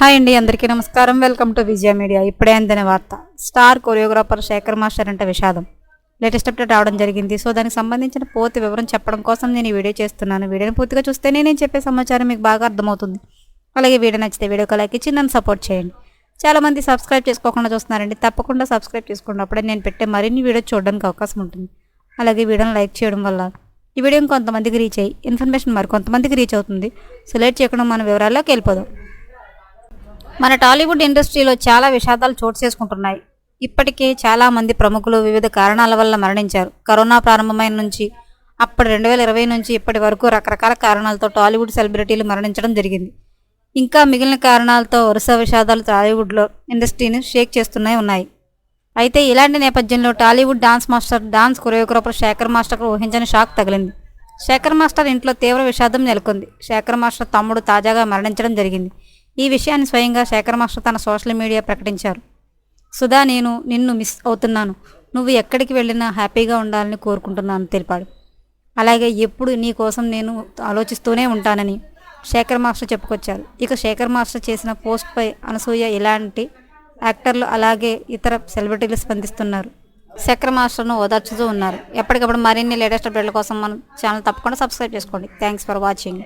Hi అండి అందరికీ నమస్కారం. Welcome to Vijaya media. ఇప్పుడే అందిన వార్త. స్టార్ కొరియోగ్రాఫర్ శేఖర్ మాస్టర్ అంటే విషాదం. లేటెస్ట్ అప్డేట్ రావడం జరిగింది. సో దానికి సంబంధించిన పూర్తి వివరం చెప్పడం కోసం నేను ఈ వీడియో చేస్తున్నాను. వీడియోని పూర్తిగా చూస్తేనే నేను చెప్పే సమాచారం మీకు బాగా అర్థమవుతుంది. అలాగే వీడియో నచ్చితే వీడియోకి లైక్ ఇచ్చి నన్ను సపోర్ట్ చేయండి. చాలామంది సబ్స్క్రైబ్ చేసుకోకుండా చూస్తున్నారండి. తప్పకుండా సబ్స్క్రైబ్ చేసుకోండి. అప్పుడే నేను పెట్టే మరిన్ని వీడియో చూడడానికి అవకాశం ఉంటుంది. అలాగే వీడియోని లైక్ చేయడం వల్ల ఈ వీడియో కొంతమందికి రీచ్ అయ్యి ఇన్ఫర్మేషన్ మరి కొంతమందికి రీచ్ అవుతుంది. సో లేట్ చేయకుండా మన వివరాల్లోకి వెళ్ళిపోదాం. మన టాలీవుడ్ ఇండస్ట్రీలో చాలా విషాదాలు చోటు చేసుకుంటున్నాయి. ఇప్పటికే చాలామంది ప్రముఖులు వివిధ కారణాల వల్ల మరణించారు. కరోనా ప్రారంభమైన నుంచి అప్పటి రెండు వేల ఇరవై నుంచి ఇప్పటి వరకు రకరకాల కారణాలతో టాలీవుడ్ సెలబ్రిటీలు మరణించడం జరిగింది. ఇంకా మిగిలిన కారణాలతో వరుస విషాదాలు టాలీవుడ్లో ఇండస్ట్రీని షేక్ చేస్తూనే ఉన్నాయి. అయితే ఇలాంటి నేపథ్యంలో Tollywood dance master dance choreographer Sekhar మాస్టర్కు ఊహించని షాక్ తగిలింది. శేఖర్ మాస్టర్ ఇంట్లో తీవ్ర విషాదం నెలకొంది. శేఖర్ మాస్టర్ తమ్ముడు తాజాగా మరణించడం జరిగింది. ఈ విషయాన్ని స్వయంగా శేఖర్ మాస్టర్ తన సోషల్ మీడియా ప్రకటించారు. సుధా నేను నిన్ను మిస్ అవుతున్నాను. నువ్వు ఎక్కడికి వెళ్ళినా హ్యాపీగా ఉండాలని కోరుకుంటున్నాను తెలిపాడు. అలాగే ఎప్పుడు నీ కోసం నేను ఆలోచిస్తూనే ఉంటానని శేఖర్ మాస్టర్ చెప్పుకొచ్చారు. ఇక శేఖర్ మాస్టర్ చేసిన పోస్ట్పై అనసూయ ఇలాంటి యాక్టర్లు అలాగే ఇతర సెలబ్రిటీలు స్పందిస్తున్నారు. శేఖర్ మాస్టర్ను ఓదార్చుతూ ఉన్నారు. ఎప్పటికప్పుడు మరిన్ని లేటెస్ట్ అప్డేట్ల కోసం మన ఛానల్ తప్పకుండా సబ్స్క్రైబ్ చేసుకోండి. Thanks for watching.